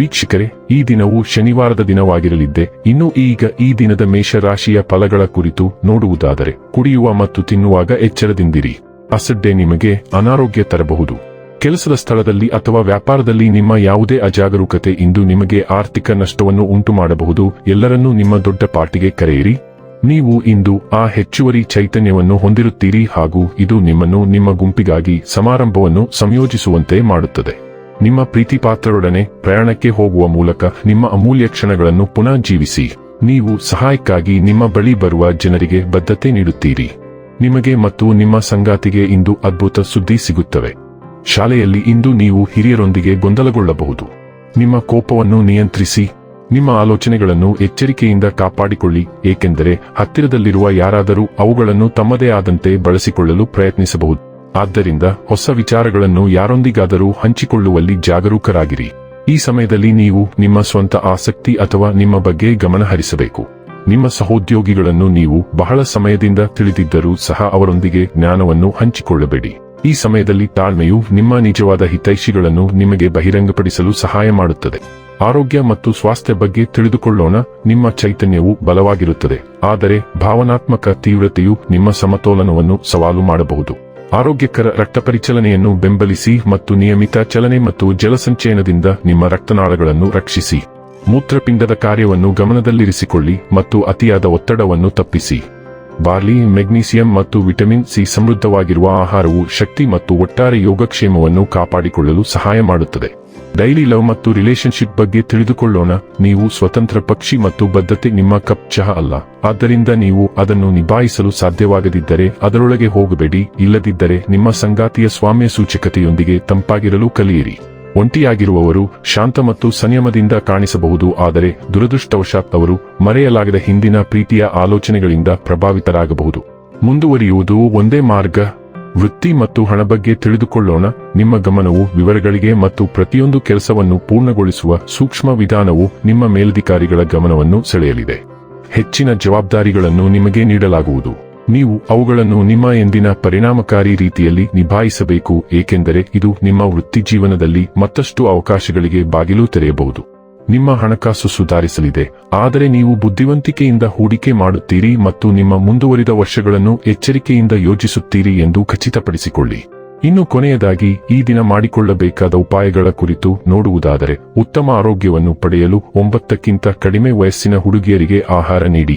ವೀಕ್ಷಕರೇ, ಈ ದಿನವು ಶನಿವಾರದ ದಿನವಾಗಿರಲಿದ್ದೆ. ಇನ್ನು ಈಗ ಈ ದಿನದ ಮೇಷರಾಶಿಯ ಫಲಗಳ ಕುರಿತು ನೋಡುವುದಾದರೆ, ಕುಡಿಯುವ ಮತ್ತು ತಿನ್ನುವಾಗ ಎಚ್ಚರದಿಂದಿರಿ. ಅಸಡ್ಡೆ ನಿಮಗೆ ಅನಾರೋಗ್ಯ ತರಬಹುದು. ಕೆಲಸದ ಸ್ಥಳದಲ್ಲಿ ಅಥವಾ ವ್ಯಾಪಾರದಲ್ಲಿ ನಿಮ್ಮ ಯಾವುದೇ ಅಜಾಗರೂಕತೆ ಇಂದು ನಿಮಗೆ ಆರ್ಥಿಕ ನಷ್ಟವನ್ನು ಉಂಟು ಮಾಡಬಹುದು ಎಲ್ಲರನ್ನೂ ನಿಮ್ಮ ದೊಡ್ಡ ಪಾರ್ಟಿಗೆ ಕರೆಯಿರಿ. ನೀವು ಇಂದು ಆ ಹೆಚ್ಚುವರಿ ಚೈತನ್ಯವನ್ನು ಹೊಂದಿರುತ್ತೀರಿ ಹಾಗೂ ಇದು ನಿಮ್ಮನ್ನು ನಿಮ್ಮ ಗುಂಪಿಗಾಗಿ ಸಮಾರಂಭವನ್ನು ಸಂಯೋಜಿಸುವಂತೆ ಮಾಡುತ್ತದೆ. ನಿಮ್ಮ ಪ್ರೀತಿ ಪಾತ್ರರೊಡನೆ ಪ್ರಯಾಣಕ್ಕೆ ಹೋಗುವ ಮೂಲಕ ನಿಮ್ಮ ಅಮೂಲ್ಯ ಕ್ಷಣಗಳನ್ನು ಪುನಃ ಜೀವಿಸಿ. ನೀವು ಸಹಾಯಕ್ಕಾಗಿ ನಿಮ್ಮ ಬಳಿ ಬರುವ ಜನರಿಗೆ ಬದ್ಧತೆ ನೀಡುತ್ತೀರಿ. ನಿಮಗೆ ಮತ್ತು ನಿಮ್ಮ ಸಂಗಾತಿಗೆ ಇಂದು ಅದ್ಭುತ ಸುದ್ದಿ ಸಿಗುತ್ತವೆ. ಶಾಲೆಯಲ್ಲಿ ಇಂದು ನೀವು ಹಿರಿಯರೊಂದಿಗೆ ಗೊಂದಲಗೊಳ್ಳಬಹುದು. ನಿಮ್ಮ ಕೋಪವನ್ನು ನಿಯಂತ್ರಿಸಿ, ನಿಮ್ಮ ಆಲೋಚನೆಗಳನ್ನು ಎಚ್ಚರಿಕೆಯಿಂದ ಕಾಪಾಡಿಕೊಳ್ಳಿ, ಏಕೆಂದರೆ ಹತ್ತಿರದಲ್ಲಿರುವ ಯಾರಾದರೂ ಅವುಗಳನ್ನು ತಮ್ಮದೇ ಆದಂತೆ ಬಳಸಿಕೊಳ್ಳಲು ಪ್ರಯತ್ನಿಸಬಹುದು. ಆದ್ದರಿಂದ ಹೊಸ ವಿಚಾರಗಳನ್ನು ಯಾರೊಂದಿಗಾದರೂ ಹಂಚಿಕೊಳ್ಳುವಲ್ಲಿ ಜಾಗರೂಕರಾಗಿರಿ. ಈ ಸಮಯದಲ್ಲಿ ನೀವು ನಿಮ್ಮ ಸ್ವಂತ ಆಸಕ್ತಿ ಅಥವಾ ನಿಮ್ಮ ಬಗ್ಗೆ ಗಮನ ಹರಿಸಬೇಕು. ನಿಮ್ಮ ಸಹೋದ್ಯೋಗಿಗಳನ್ನು ನೀವು ಬಹಳ ಸಮಯದಿಂದ ತಿಳಿದಿದ್ದರೂ ಸಹ ಅವರೊಂದಿಗೆ ಜ್ಞಾನವನ್ನು ಹಂಚಿಕೊಳ್ಳಬೇಡಿ. ಈ ಸಮಯದಲ್ಲಿ ತಾಳ್ಮೆಯು ನಿಮ್ಮ ನಿಜವಾದ ಹಿತೈಷಿಗಳನ್ನು ನಿಮಗೆ ಬಹಿರಂಗಪಡಿಸಲು ಸಹಾಯ ಮಾಡುತ್ತದೆ. ಆರೋಗ್ಯ ಮತ್ತು ಸ್ವಾಸ್ಥ್ಯ ಬಗ್ಗೆ ತಿಳಿದುಕೊಳ್ಳೋಣ, ನಿಮ್ಮ ಚೈತನ್ಯವು ಬಲವಾಗಿರುತ್ತದೆ. ಆದರೆ ಭಾವನಾತ್ಮಕ ತೀವ್ರತೆಯು ನಿಮ್ಮ ಸಮತೋಲನವನ್ನು ಸವಾಲು ಮಾಡಬಹುದು. ಆರೋಗ್ಯಕರ ರಕ್ತ ಪರಿಚಲನೆಯನ್ನು ಬೆಂಬಲಿಸಿ ಮತ್ತು ನಿಯಮಿತ ಚಲನೆ ಮತ್ತು ಜಲಸಂಚಯನದಿಂದ ನಿಮ್ಮ ರಕ್ತನಾಳಗಳನ್ನು ರಕ್ಷಿಸಿ. ಮೂತ್ರಪಿಂಡದ ಕಾರ್ಯವನ್ನು ಗಮನದಲ್ಲಿರಿಸಿಕೊಳ್ಳಿ ಮತ್ತು ಅತಿಯಾದ ಒತ್ತಡವನ್ನು ತಪ್ಪಿಸಿ. ಬಾರ್ಲಿ, ಮೆಗ್ನೀಸಿಯಂ ಮತ್ತು ವಿಟಮಿನ್ ಸಿ ಸಮೃದ್ಧವಾಗಿರುವ ಆಹಾರವು ಶಕ್ತಿ ಮತ್ತು ಒಟ್ಟಾರೆ ಯೋಗಕ್ಷೇಮವನ್ನು ಕಾಪಾಡಿಕೊಳ್ಳಲು ಸಹಾಯ ಮಾಡುತ್ತದೆ. ಡೈಲಿ ಲವ್ ಮತ್ತು ರಿಲೇಶನ್ಶಿಪ್ ಬಗ್ಗೆ ತಿಳಿದುಕೊಳ್ಳೋಣ. ನೀವು ಸ್ವತಂತ್ರ ಪಕ್ಷಿ ಮತ್ತು ಬದ್ಧತೆ ನಿಮ್ಮ ಕಪ್ ಚಹ ಅಲ್ಲ. ಆದ್ದರಿಂದ ನೀವು ಅದನ್ನು ನಿಭಾಯಿಸಲು ಸಾಧ್ಯವಾಗದಿದ್ದರೆ ಅದರೊಳಗೆ ಹೋಗಬೇಡಿ. ಇಲ್ಲದಿದ್ದರೆ ನಿಮ್ಮ ಸಂಗಾತಿಯ ಸ್ವಾಮ್ಯ ಸೂಚಕತೆಯೊಂದಿಗೆ ತಂಪಾಗಿರಲು ಕಲಿಯಿರಿ. ಒಂಟಿಯಾಗಿರುವವರು ಶಾಂತ ಮತ್ತು ಸಂಯಮದಿಂದ ಕಾಣಿಸಬಹುದು, ಆದರೆ ದುರದೃಷ್ಟವಶಾತ್ ಅವರು ಮರೆಯಲಾಗದ ಹಿಂದಿನ ಪ್ರೀತಿಯ ಆಲೋಚನೆಗಳಿಂದ ಪ್ರಭಾವಿತರಾಗಬಹುದು. ಮುಂದುವರಿಯುವುದು ಒಂದೇ ಮಾರ್ಗ. ವೃತ್ತಿ ಮತ್ತು ಹಣ ಬಗ್ಗೆ ತಿಳಿದುಕೊಳ್ಳೋಣ. ನಿಮ್ಮ ಗಮನವು ವಿವರಗಳಿಗೆ ಮತ್ತು ಪ್ರತಿಯೊಂದು ಕೆಲಸವನ್ನು ಪೂರ್ಣಗೊಳಿಸುವ ಸೂಕ್ಷ್ಮ ವಿಧಾನವು ನಿಮ್ಮ ಮೇಲಧಿಕಾರಿಗಳ ಗಮನವನ್ನು ಸೆಳೆಯಲಿದೆ. ಹೆಚ್ಚಿನ ಜವಾಬ್ದಾರಿಗಳನ್ನು ನಿಮಗೆ ನೀಡಲಾಗುವುದು. ನೀವು ಅವುಗಳನ್ನು ನಿಮ್ಮ ಎಂದಿನ ಪರಿಣಾಮಕಾರಿ ರೀತಿಯಲ್ಲಿ ನಿಭಾಯಿಸಬೇಕು, ಏಕೆಂದರೆ ಇದು ನಿಮ್ಮ ವೃತ್ತಿ ಜೀವನದಲ್ಲಿ ಮತ್ತಷ್ಟು ಅವಕಾಶಗಳಿಗೆ ಬಾಗಿಲು ತೆರೆಯಬಹುದು. ನಿಮ್ಮ ಹಣಕಾಸು ಸುಧಾರಿಸಲಿದೆ, ಆದರೆ ನೀವು ಬುದ್ಧಿವಂತಿಕೆಯಿಂದ ಹೂಡಿಕೆ ಮಾಡುತ್ತೀರಿ ಮತ್ತು ನಿಮ್ಮ ಮುಂದುವರಿದ ವರ್ಷಗಳನ್ನು ಎಚ್ಚರಿಕೆಯಿಂದ ಯೋಜಿಸುತ್ತೀರಿ ಎಂದು ಖಚಿತಪಡಿಸಿಕೊಳ್ಳಿ. ಇನ್ನು ಕೊನೆಯದಾಗಿ, ಈ ದಿನ ಮಾಡಿಕೊಳ್ಳಬೇಕಾದ ಉಪಾಯಗಳ ಕುರಿತು ನೋಡುವುದಾದರೆ, ಉತ್ತಮ ಆರೋಗ್ಯವನ್ನು ಪಡೆಯಲು ಒಂಬತ್ತಕ್ಕಿಂತ ಕಡಿಮೆ ವಯಸ್ಸಿನ ಹುಡುಗಿಯರಿಗೆ ಆಹಾರ ನೀಡಿ.